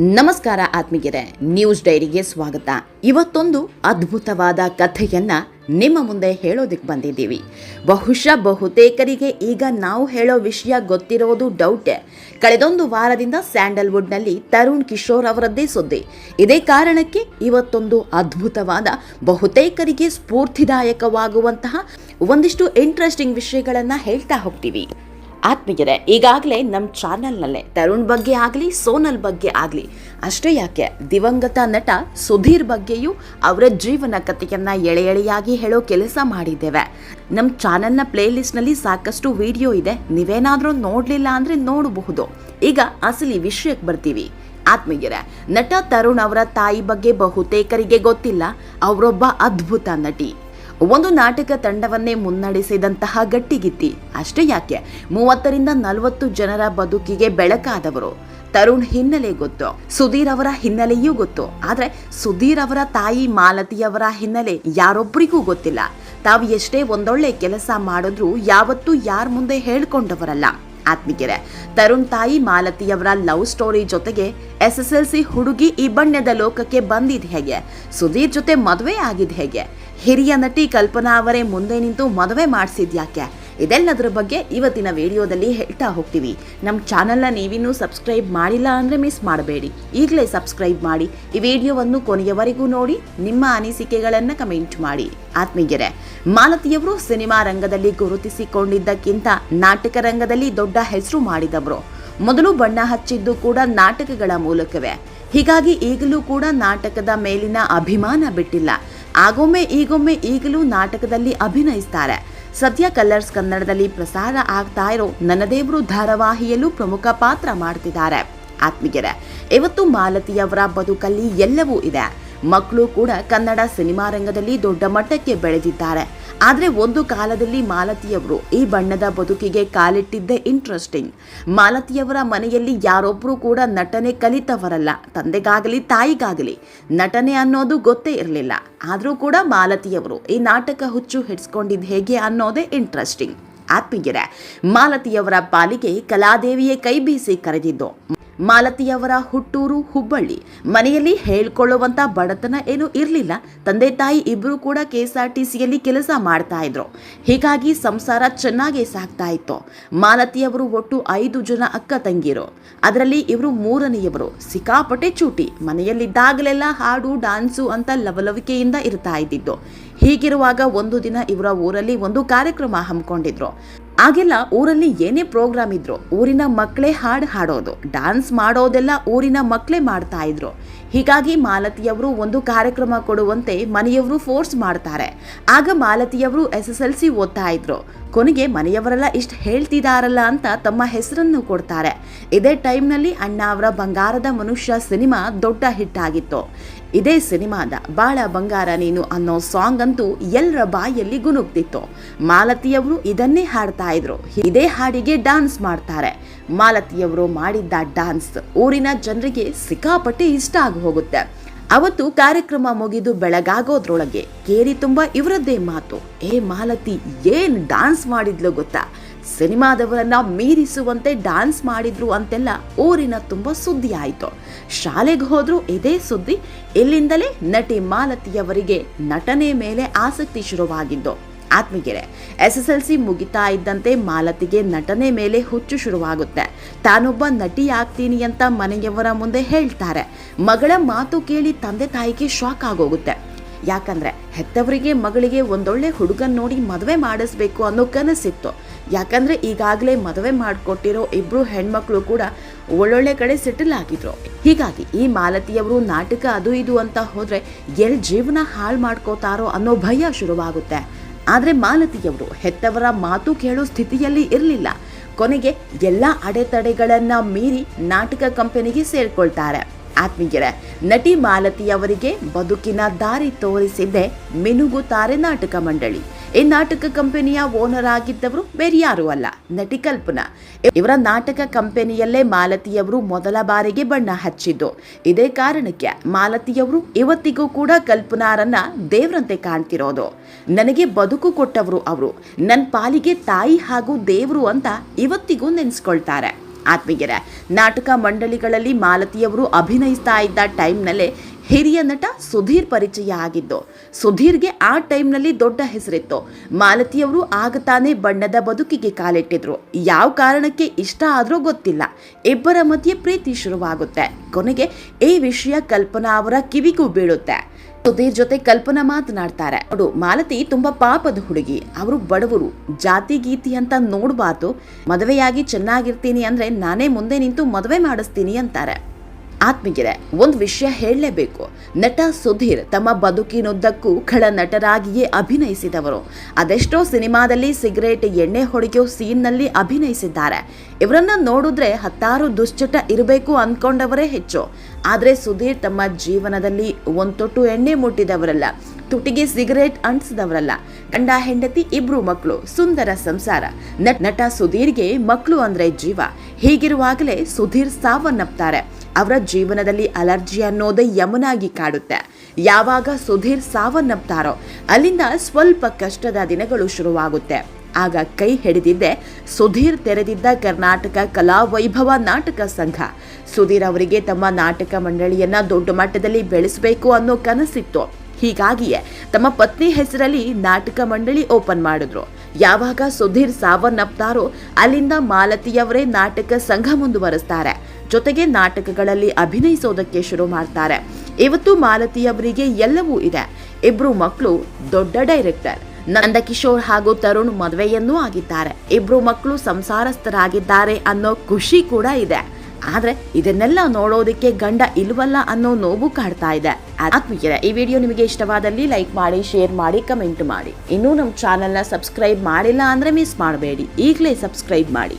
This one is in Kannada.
ನಮಸ್ಕಾರ ಆತ್ಮೀಯರೇ, ನ್ಯೂಸ್ ಡೈರಿಗೆ ಸ್ವಾಗತ. ಇವತ್ತೊಂದು ಅದ್ಭುತವಾದ ಕಥೆಯನ್ನ ನಿಮ್ಮ ಮುಂದೆ ಹೇಳೋದಕ್ಕೆ ಬಂದಿದ್ದೀವಿ. ಬಹುಶಃ ಬಹುತೇಕರಿಗೆ ಈಗ ನಾವು ಹೇಳೋ ವಿಷಯ ಗೊತ್ತಿರೋದು ಡೌಟ್. ಕಳೆದೊಂದು ವಾರದಿಂದ ಸ್ಯಾಂಡಲ್ವುಡ್ನಲ್ಲಿ ತರುಣ್ ಕಿಶೋರ್ ಅವರದ್ದೇ ಸುದ್ದಿ. ಇದೇ ಕಾರಣಕ್ಕೆ ಇವತ್ತೊಂದು ಅದ್ಭುತವಾದ, ಬಹುತೇಕರಿಗೆ ಸ್ಫೂರ್ತಿದಾಯಕವಾಗುವಂತಹ ಒಂದಿಷ್ಟು ಇಂಟ್ರೆಸ್ಟಿಂಗ್ ವಿಷಯಗಳನ್ನು ಹೇಳ್ತಾ ಹೋಗ್ತೀವಿ. ಆತ್ಮೀಯರೇ, ಈಗಾಗಲೇ ನಮ್ಮ ಚಾನಲ್ನಲ್ಲೇ, ತರುಣ್ ಬಗ್ಗೆ ಆಗಲಿ, ಸೋನಲ್ ಬಗ್ಗೆ ಆಗಲಿ, ಅಷ್ಟೇ ಯಾಕೆ, ದಿವಂಗತ ನಟ ಸುಧೀರ್ ಬಗ್ಗೆಯೂ ಅವರ ಜೀವನ ಕಥೆಯನ್ನು ಎಳೆ ಎಳೆಯಾಗಿ ಹೇಳೋ ಕೆಲಸ ಮಾಡಿದ್ದೇವೆ. ನಮ್ಮ ಚಾನಲ್ನ ಪ್ಲೇಲಿಸ್ಟ್ನಲ್ಲಿ ಸಾಕಷ್ಟು ವಿಡಿಯೋ ಇದೆ, ನೀವೇನಾದರೂ ನೋಡಲಿಲ್ಲ ಅಂದರೆ ನೋಡಬಹುದು. ಈಗ ಅಸಲಿ ವಿಷಯಕ್ಕೆ ಬರ್ತೀವಿ. ಆತ್ಮೀಯರೇ, ನಟ ತರುಣ್ ಅವರ ತಾಯಿ ಬಗ್ಗೆ ಬಹುತೇಕರಿಗೆ ಗೊತ್ತಿಲ್ಲ, ಅವರೊಬ್ಬ ಅದ್ಭುತ ನಟಿ. ಒಂದು ನಾಟಕ ತಂಡವನ್ನೇ ಮುನ್ನಡೆಸಿದಂತಹ ಗಟ್ಟಿಗಿತ್ತಿ. ಅಷ್ಟೇ ಯಾಕೆ? ಮೂವತ್ತರಿಂದ ನಲವತ್ತು ಜನರ ಬದುಕಿಗೆ ಬೆಳಕಾದವರು. ತರುಣ್ ಹಿನ್ನೆಲೆ ಗೊತ್ತು. ಸುಧೀರ್ ಅವರ ಹಿನ್ನೆಲೆಯೂ ಗೊತ್ತು. ಆದ್ರೆ ಸುಧೀರ್ ಅವರ ತಾಯಿ ಮಾಲತಿಯವರ ಹಿನ್ನೆಲೆ ಯಾರೊಬ್ಬರಿಗೂ ಗೊತ್ತಿಲ್ಲ. ತಾವು ಎಷ್ಟೇ ಒಂದೊಳ್ಳೆ ಕೆಲಸ ಮಾಡಿದ್ರು ಯಾವತ್ತೂ ಯಾರ ಮುಂದೆ ಹೇಳ್ಕೊಂಡವರಲ್ಲ. ಆತ್ಮಿಗೆರೆ ತರುಣ್ ತಾಯಿ ಮಾಲತಿಯವರ ಲವ್ ಸ್ಟೋರಿ ಜೊತೆಗೆ ಎಸ್ ಎಸ್ ಎಲ್ ಸಿ ಹುಡುಗಿ ಈ ಬಣ್ಣದ ಲೋಕಕ್ಕೆ ಬಂದಿದ್ ಹೇಗೆ? ಸುಧೀರ್ ಜೊತೆ ಮದುವೆ ಆಗಿದ್ ಹೇಗೆ? ಹಿರಿಯ ನಟಿ ಕಲ್ಪನಾ ಅವರೇ ಮುಂದೆ ನಿಂತು ಮದುವೆ ಮಾಡಿಸಿದ್ಯಾಕೆ ಇದೆಲ್ಲದರ ಬಗ್ಗೆ ಇವತ್ತಿನ ವಿಡಿಯೋದಲ್ಲಿ ಹೇಳ್ತಾ ಹೋಗ್ತೀವಿ. ನಮ್ಮ ಚಾನಲ್ನ ನೀವಿನ್ನೂ ಸಬ್ಸ್ಕ್ರೈಬ್ ಮಾಡಿಲ್ಲ ಅಂದರೆ ಮಿಸ್ ಮಾಡಬೇಡಿ. ಈಗಲೇ ಸಬ್ಸ್ಕ್ರೈಬ್ ಮಾಡಿ, ಈ ವಿಡಿಯೋವನ್ನು ಕೊನೆಯವರೆಗೂ ನೋಡಿ, ನಿಮ್ಮ ಅನಿಸಿಕೆಗಳನ್ನು ಕಮೆಂಟ್ ಮಾಡಿ. ಆತ್ಮೀಯರೇ, ಮಾಲತಿಯವರು ಸಿನಿಮಾ ರಂಗದಲ್ಲಿ ಗುರುತಿಸಿಕೊಂಡಿದ್ದಕ್ಕಿಂತ ನಾಟಕ ರಂಗದಲ್ಲಿ ದೊಡ್ಡ ಹೆಸರು ಮಾಡಿದವರು. ಮೊದಲು ಬಣ್ಣ ಹಚ್ಚಿದ್ದು ಕೂಡ ನಾಟಕಗಳ ಮೂಲಕವೇ. ಹೀಗಾಗಿ ಈಗಲೂ ಕೂಡ ನಾಟಕದ ಮೇಲಿನ ಅಭಿಮಾನ ಬಿಟ್ಟಿಲ್ಲ. ಆಗೊಮ್ಮೆ ಈಗೊಮ್ಮೆ ಈಗಲೂ ನಾಟಕದಲ್ಲಿ ಅಭಿನಯಿಸ್ತಾರೆ. ಸದ್ಯ ಕಲರ್ಸ್ ಕನ್ನಡದಲ್ಲಿ ಪ್ರಸಾರ ಆಗ್ತಾ ಇರೋ ನನ್ನ ದೇವರು ಧಾರಾವಾಹಿಯಲ್ಲೂ ಪ್ರಮುಖ ಪಾತ್ರ ಮಾಡ್ತಿದ್ದಾರೆ. ಆತ್ಮೀಯರೇ, ಇವತ್ತು ಮಾಲತಿಯವರ ಬದುಕಲ್ಲಿ ಎಲ್ಲವೂ ಇದೆ. ಮಕ್ಕಳು ಕೂಡ ಕನ್ನಡ ಸಿನಿಮಾ ರಂಗದಲ್ಲಿ ದೊಡ್ಡ ಮಟ್ಟಕ್ಕೆ ಬೆಳೆದಿದ್ದಾರೆ. ಆದರೆ ಒಂದು ಕಾಲದಲ್ಲಿ ಮಾಲತಿಯವರು ಈ ಬಣ್ಣದ ಬದುಕಿಗೆ ಕಾಲಿಟ್ಟಿದ್ದೇ ಇಂಟ್ರೆಸ್ಟಿಂಗ್ ಮಾಲತಿಯವರ ಮನೆಯಲ್ಲಿ ಯಾರೊಬ್ಬರೂ ಕೂಡ ನಟನೆ ಕಲಿತವರಲ್ಲ. ತಂದೆಗಾಗಲಿ, ತಾಯಿಗಾಗಲಿ ನಟನೆ ಅನ್ನೋದು ಗೊತ್ತೇ ಇರಲಿಲ್ಲ. ಆದರೂ ಕೂಡ ಮಾಲತಿಯವರು ಈ ನಾಟಕ ಹುಚ್ಚು ಹಿಡ್ಸ್ಕೊಂಡಿದ್ದು ಹೇಗೆ ಅನ್ನೋದೇ ಇಂಟ್ರೆಸ್ಟಿಂಗ್ ಆತ್ಮೀಯರೇ, ಮಾಲತಿಯವರ ಪಾಲಿಗೆ ಕಲಾದೇವಿಯೇ ಕೈ ಬೀಸಿ ಕರೆದಿದ್ದು. ಮಾಲತಿಯವರ ಹುಟ್ಟೂರು ಹುಬ್ಬಳ್ಳಿ. ಮನೆಯಲ್ಲಿ ಹೇಳ್ಕೊಳ್ಳುವಂಥ ಬಡತನ ಏನು ಇರಲಿಲ್ಲ. ತಂದೆ ತಾಯಿ ಇಬ್ಬರು ಕೂಡ ಕೆ ಎಸ್ ಆರ್ ಟಿ ಸಿಯಲ್ಲಿ ಕೆಲಸ ಮಾಡ್ತಾ ಇದ್ರು. ಹೀಗಾಗಿ ಸಂಸಾರ ಚೆನ್ನಾಗೇ ಸಾಗ್ತಾ ಇತ್ತು. ಮಾಲತಿಯವರು ಒಟ್ಟು ಐದು ಜನ ಅಕ್ಕ ತಂಗಿರು. ಅದರಲ್ಲಿ ಇವರು ಮೂರನೆಯವರು. ಸಿಕ್ಕಾಪಟ್ಟೆ ಚೂಟಿ. ಮನೆಯಲ್ಲಿದ್ದಾಗಲೆಲ್ಲ ಹಾಡು ಡಾನ್ಸು ಅಂತ ಲವಲವಿಕೆಯಿಂದ ಇರ್ತಾ ಇದ್ದಿದ್ದು. ಹೀಗಿರುವಾಗ ಒಂದು ದಿನ ಇವರ ಊರಲ್ಲಿ ಒಂದು ಕಾರ್ಯಕ್ರಮ ಹಮ್ಮಿಕೊಂಡಿದ್ರು. ಆಗೆಲ್ಲ ಊರಲ್ಲಿ ಏನೇ ಪ್ರೋಗ್ರಾಮ್ ಇದ್ರು ಊರಿನ ಮಕ್ಕಳೇ ಹಾಡು ಹಾಡೋದು ಡಾನ್ಸ್ ಮಾಡೋದೆಲ್ಲ ಊರಿನ ಮಕ್ಕಳೇ ಮಾಡ್ತಾ ಇದ್ರು. ಹೀಗಾಗಿ ಮಾಲತಿಯವರು ಒಂದು ಕಾರ್ಯಕ್ರಮ ಕೊಡುವಂತೆ ಮನೆಯವರು ಫೋರ್ಸ್ ಮಾಡ್ತಾರೆ. ಆಗ ಮಾಲತಿಯವರು ಎಸ್ ಎಸ್ ಎಲ್ ಸಿ ಓದ್ತಾ ಇದ್ರು. ಕೊನೆಗೆ ಮನೆಯವರೆಲ್ಲ ಇಷ್ಟು ಹೇಳ್ತಿದಾರಲ್ಲ ಅಂತ ತಮ್ಮ ಹೆಸರನ್ನು ಕೊಡ್ತಾರೆ. ಇದೇ ಟೈಮ್ನಲ್ಲಿ ಅಣ್ಣ ಅವರ ಬಂಗಾರದ ಮನುಷ್ಯ ಸಿನಿಮಾ ದೊಡ್ಡ ಹಿಟ್ ಆಗಿತ್ತು. ಇದೇ ಸಿನಿಮಾದ ಬಾಳ ಬಂಗಾರ ನೀನು ಅನ್ನೋ ಸಾಂಗ್ ಅಂತೂ ಎಲ್ಲರ ಬಾಯಲ್ಲಿ ಗುನುಗ್ತಿತ್ತು. ಮಾಲತಿಯವರು ಇದನ್ನೇ ಹಾಡ್ತಾ ಇದ್ರು. ಇದೇ ಹಾಡಿಗೆ ಡಾನ್ಸ್ ಮಾಡ್ತಾರೆ. ಮಾಲತಿಯವರು ಮಾಡಿದ್ದ ಡಾನ್ಸ್ ಊರಿನ ಜನರಿಗೆ ಸಿಕ್ಕಾಪಟ್ಟೆ ಇಷ್ಟ ಆಗಿ ಹೋಗುತ್ತೆ ಅವತ್ತು ಕಾರ್ಯಕ್ರಮ ಮುಗಿದು ಬೆಳಗಾಗೋದ್ರೊಳಗೆ ಕೇರಿ ತುಂಬ ಇವರದ್ದೇ ಮಾತು. ಏ ಮಾಲತಿ, ಏನ್ ಡಾನ್ಸ್ ಮಾಡಿದ್ಲು ಗೊತ್ತಾ? ಸಿನಿಮಾದವರನ್ನ ಮೀರಿಸುವಂತೆ ಡಾನ್ಸ್ ಮಾಡಿದ್ರು ಅಂತೆಲ್ಲ ಊರಿನ ತುಂಬ ಸುದ್ದಿ ಆಯಿತು. ಶಾಲೆಗೆ ಹೋದ್ರು ಇದೇ ಸುದ್ದಿ, ಇಲ್ಲಿಂದಲೇ ನಟಿ ಮಾಲತಿಯವರಿಗೆ ನಟನೆ ಮೇಲೆ ಆಸಕ್ತಿ ಶುರುವಾಗಿದ್ದು. Atmagere S S L C ಮುಗಿತಾ ಇದ್ದಂತೆ ಮಾಲತಿಗೆ ನಟನೆ ಮೇಲೆ ಹುಚ್ಚು ಶುರುವಾಗುತ್ತೆ. ತಾನೊಬ್ಬ ನಟಿ ಆಗ್ತೀನಿ ಅಂತ ಮನೆಯವರ ಮುಂದೆ ಹೇಳ್ತಾರೆ. ಮಗಳ ಮಾತು ಕೇಳಿ ತಂದೆ ತಾಯಿಗೆ ಶಾಕ್ ಆಗೋಗುತ್ತೆ. ಯಾಕಂದ್ರೆ ಹೆತ್ತವರಿಗೆ, ಮಗಳಿಗೆ ಒಂದೊಳ್ಳೆ ಹುಡುಗನ್ ನೋಡಿ ಮದುವೆ ಮಾಡಿಸ್ಬೇಕು ಅನ್ನೋ ಕನಸಿತ್ತು. ಯಾಕಂದ್ರೆ ಈಗಾಗಲೇ ಮದುವೆ ಮಾಡಿಕೊಟ್ಟಿರೋ ಇಬ್ರು ಹೆಣ್ಮಕ್ಳು ಕೂಡ ಒಳ್ಳೊಳ್ಳೆ ಕಡೆ ಸೆಟಲ್ ಆಗಿದ್ರು. ಹೀಗಾಗಿ ಈ ಮಾಲತಿಯವರು ನಾಟಕ ಅದು ಇದು ಅಂತ ಹೋದ್ರೆ ಎಲ್ ಜೀವನ ಹಾಳು ಮಾಡ್ಕೋತಾರೋ ಅನ್ನೋ ಭಯ ಶುರುವಾಗುತ್ತೆ. ಆದ್ರೆ ಮಾಲತಿಯವರು ಹೆತ್ತವರ ಮಾತು ಕೇಳೋ ಸ್ಥಿತಿಯಲ್ಲಿ ಇರಲಿಲ್ಲ. ಕೊನೆಗೆ ಎಲ್ಲ ಅಡೆತಡೆಗಳನ್ನ ಮೀರಿ ನಾಟಕ ಕಂಪನಿಗೆ ಸೇರ್ಕೊಳ್ತಾರೆ. ಆತ್ಮೀಯರೇ, ನಟಿ ಮಾಲತಿಯವರಿಗೆ ಬದುಕಿನ ದಾರಿ ತೋರಿಸಿದ್ದೆ ಮಿನುಗುತ್ತಾರೆ ನಾಟಕ ಮಂಡಳಿ. ಈ ನಾಟಕ ಕಂಪನಿಯ ಓನರ್ ಆಗಿದ್ದವರು ಬೇರೆ ಯಾರೂ ಅಲ್ಲ, ನಟಿ ಕಲ್ಪನಾ. ಇವರ ನಾಟಕ ಕಂಪನಿಯಲ್ಲೇ ಮಾಲತಿಯವರು ಮೊದಲ ಬಾರಿಗೆ ಬಣ್ಣ ಹಚ್ಚಿದ್ದು. ಇದೇ ಕಾರಣಕ್ಕೆ ಮಾಲತಿಯವರು ಇವತ್ತಿಗೂ ಕೂಡ ಕಲ್ಪನಾರನ್ನ ದೇವರಂತೆ ಕಾಣ್ತಿರೋದು. ನನಗೆ ಬದುಕು ಕೊಟ್ಟವರು ಅವರು. ನನ್ನ ಪಾಲಿಗೆ ತಾಯಿ ಹಾಗೂ ದೇವರು ಅಂತ ಇವತ್ತಿಗೂ ನೆನೆಸ್ಕೊಳ್ತಾರೆ. ಆತ್ಮೀಯರೇ, ನಾಟಕ ಮಂಡಳಿಗಳಲ್ಲಿ ಮಾಲತಿಯವರು ಅಭಿನಯಿಸ್ತಾ ಇದ್ದ ಟೈಮ್ನಲ್ಲೇ ಹಿರಿಯ ನಟ ಸುಧೀರ್ ಪರಿಚಯ ಆಗಿದ್ದು, ಸುಧೀರ್ಗೆ ಆ ಟೈಮ್ನಲ್ಲಿ ದೊಡ್ಡ ಹೆಸರಿತ್ತು. ಮಾಲತಿಯವರು ಆಗ ತಾನೇ ಬಣ್ಣದ ಬದುಕಿಗೆ ಕಾಲಿಟ್ಟಿದ್ರು. ಯಾವ ಕಾರಣಕ್ಕೆ ಇಷ್ಟ ಆದರೂ ಗೊತ್ತಿಲ್ಲ. ಇಬ್ಬರ ಮಧ್ಯೆ ಪ್ರೀತಿ ಶುರುವಾಗುತ್ತೆ. ಕೊನೆಗೆ ಈ ವಿಷಯ ಕಲ್ಪನಾ ಅವರ ಕಿವಿಗೂ ಬೀಳುತ್ತೆ. ಸುಧೀರ್ ಜೊತೆ ಕಲ್ಪನಾ ಮಾತನಾಡ್ತಾರೆ. ನೋಡು, ಮಾಲತಿ ತುಂಬಾ ಪಾಪದ ಹುಡುಗಿ. ಅವರು ಬಡವರು. ಜಾತಿ ಗೀತಿ ಅಂತ ನೋಡಬಾರ್ದು. ಮದುವೆಯಾಗಿ ಚೆನ್ನಾಗಿರ್ತೀನಿ ಅಂದ್ರೆ ನಾನೇ ಮುಂದೆ ನಿಂತು ಮದುವೆ ಮಾಡಿಸ್ತೀನಿ ಅಂತಾರೆ. ಆತ್ಮೀಯರೇ, ಒಂದು ವಿಷಯ ಹೇಳಲೇಬೇಕು. ನಟ ಸುಧೀರ್ ತಮ್ಮ ಬದುಕಿನುದ್ದಕ್ಕೂ ಖಳ ನಟರಾಗಿಯೇ ಅಭಿನಯಿಸಿದವರು. ಅದೆಷ್ಟೋ ಸಿನಿಮಾದಲ್ಲಿ ಸಿಗರೇಟ್ ಎಣ್ಣೆ ಹೊಡೆಯೋ ಸೀನ್ನಲ್ಲಿ ಅಭಿನಯಿಸಿದ್ದಾರೆ. ಇವರನ್ನ ನೋಡಿದ್ರೆ ಹತ್ತಾರು ದುಶ್ಚಟ ಇರಬೇಕು ಅಂದ್ಕೊಂಡವರೇ ಹೆಚ್ಚು. ಆದರೆ ಸುಧೀರ್ ತಮ್ಮ ಜೀವನದಲ್ಲಿ ಒಂದು ತೊಟ್ಟು ಎಣ್ಣೆ ಮುಟ್ಟಿದವರಲ್ಲ, ತುಟಿಗೆ ಸಿಗರೇಟ್ ಅಂಟಿಸಿದವರಲ್ಲ. ಗಂಡ ಹೆಂಡತಿ, ಇಬ್ರು ಮಕ್ಕಳು, ಸುಂದರ ಸಂಸಾರ. ನಟ್- ನಟ ಸುಧೀರ್ಗೆ ಮಕ್ಕಳು ಅಂದ್ರೆ ಜೀವ. ಹೀಗಿರುವಾಗಲೇ ಸುಧೀರ್ ಸಾವನ್ನಪ್ತಾರೆ. ಅವರ ಜೀವನದಲ್ಲಿ ಅಲರ್ಜಿ ಅನ್ನೋದೇ ಯಮನಾಗಿ ಕಾಡುತ್ತೆ. ಯಾವಾಗ ಸುಧೀರ್ ಸಾವನ್ನಪ್ತಾರೋ, ಅಲ್ಲಿಂದ ಸ್ವಲ್ಪ ಕಷ್ಟದ ದಿನಗಳು ಶುರುವಾಗುತ್ತೆ. ಆಗ ಕೈ ಹಿಡಿದಿದ್ದೆ. ಸುಧೀರ್ ತೆರೆದಿದ್ದ ಕರ್ನಾಟಕ ಕಲಾ ವೈಭವ ನಾಟಕ ಸಂಘ. ಸುಧೀರ್ ಅವರಿಗೆ ತಮ್ಮ ನಾಟಕ ಮಂಡಳಿಯನ್ನ ದೊಡ್ಡ ಮಟ್ಟದಲ್ಲಿ ಬೆಳೆಸಬೇಕು ಅನ್ನೋ ಕನಸಿತ್ತು. ಹೀಗಾಗಿಯೇ ತಮ್ಮ ಪತ್ನಿ ಹೆಸರಲ್ಲಿ ನಾಟಕ ಮಂಡಳಿ ಓಪನ್ ಮಾಡಿದ್ರು. ಯಾವಾಗ ಸುಧೀರ್ ಸಾವನ್ನಪ್ತಾರೋ ಅಲ್ಲಿಂದ ಮಾಲತಿಯವರೇ ನಾಟಕ ಸಂಘ ಮುಂದುವರೆಸ್ತಾರೆ. ಜೊತೆಗೆ ನಾಟಕಗಳಲ್ಲಿ ಅಭಿನಯಿಸೋದಕ್ಕೆ ಶುರು ಮಾಡ್ತಾರೆ. ಇವತ್ತು ಮಾಲತಿಯವರಿಗೆ ಎಲ್ಲವೂ ಇದೆ. ಇಬ್ರು ಮಕ್ಕಳು ದೊಡ್ಡ ಡೈರೆಕ್ಟರ್. ನಂದಕಿಶೋರ್ ಹಾಗೂ ತರುಣ್ ಮದುವೆಯನ್ನೂ ಆಗಿದ್ದಾರೆ. ಇಬ್ರು ಮಕ್ಕಳು ಸಂಸಾರಸ್ಥರಾಗಿದ್ದಾರೆ ಅನ್ನೋ ಖುಷಿ ಕೂಡ ಇದೆ. ಆದ್ರೆ ಇದನ್ನೆಲ್ಲ ನೋಡೋದಕ್ಕೆ ಗಂಡ ಇಲ್ವಲ್ಲ ಅನ್ನೋ ನೋವು ಕಾಡ್ತಾ ಇದೆ. ಆತ್ಮೀಯರ, ಈ ವಿಡಿಯೋ ನಿಮಗೆ ಇಷ್ಟವಾದಲ್ಲಿ ಲೈಕ್ ಮಾಡಿ, ಶೇರ್ ಮಾಡಿ, ಕಮೆಂಟ್ ಮಾಡಿ. ಇನ್ನೂ ನಮ್ಮ ಚಾನೆಲ್ನ ಸಬ್ಸ್ಕ್ರೈಬ್ ಮಾಡಿಲ್ಲ ಅಂದ್ರೆ ಮಿಸ್ ಮಾಡಬೇಡಿ. ಈಗಲೇ ಸಬ್ಸ್ಕ್ರೈಬ್ ಮಾಡಿ.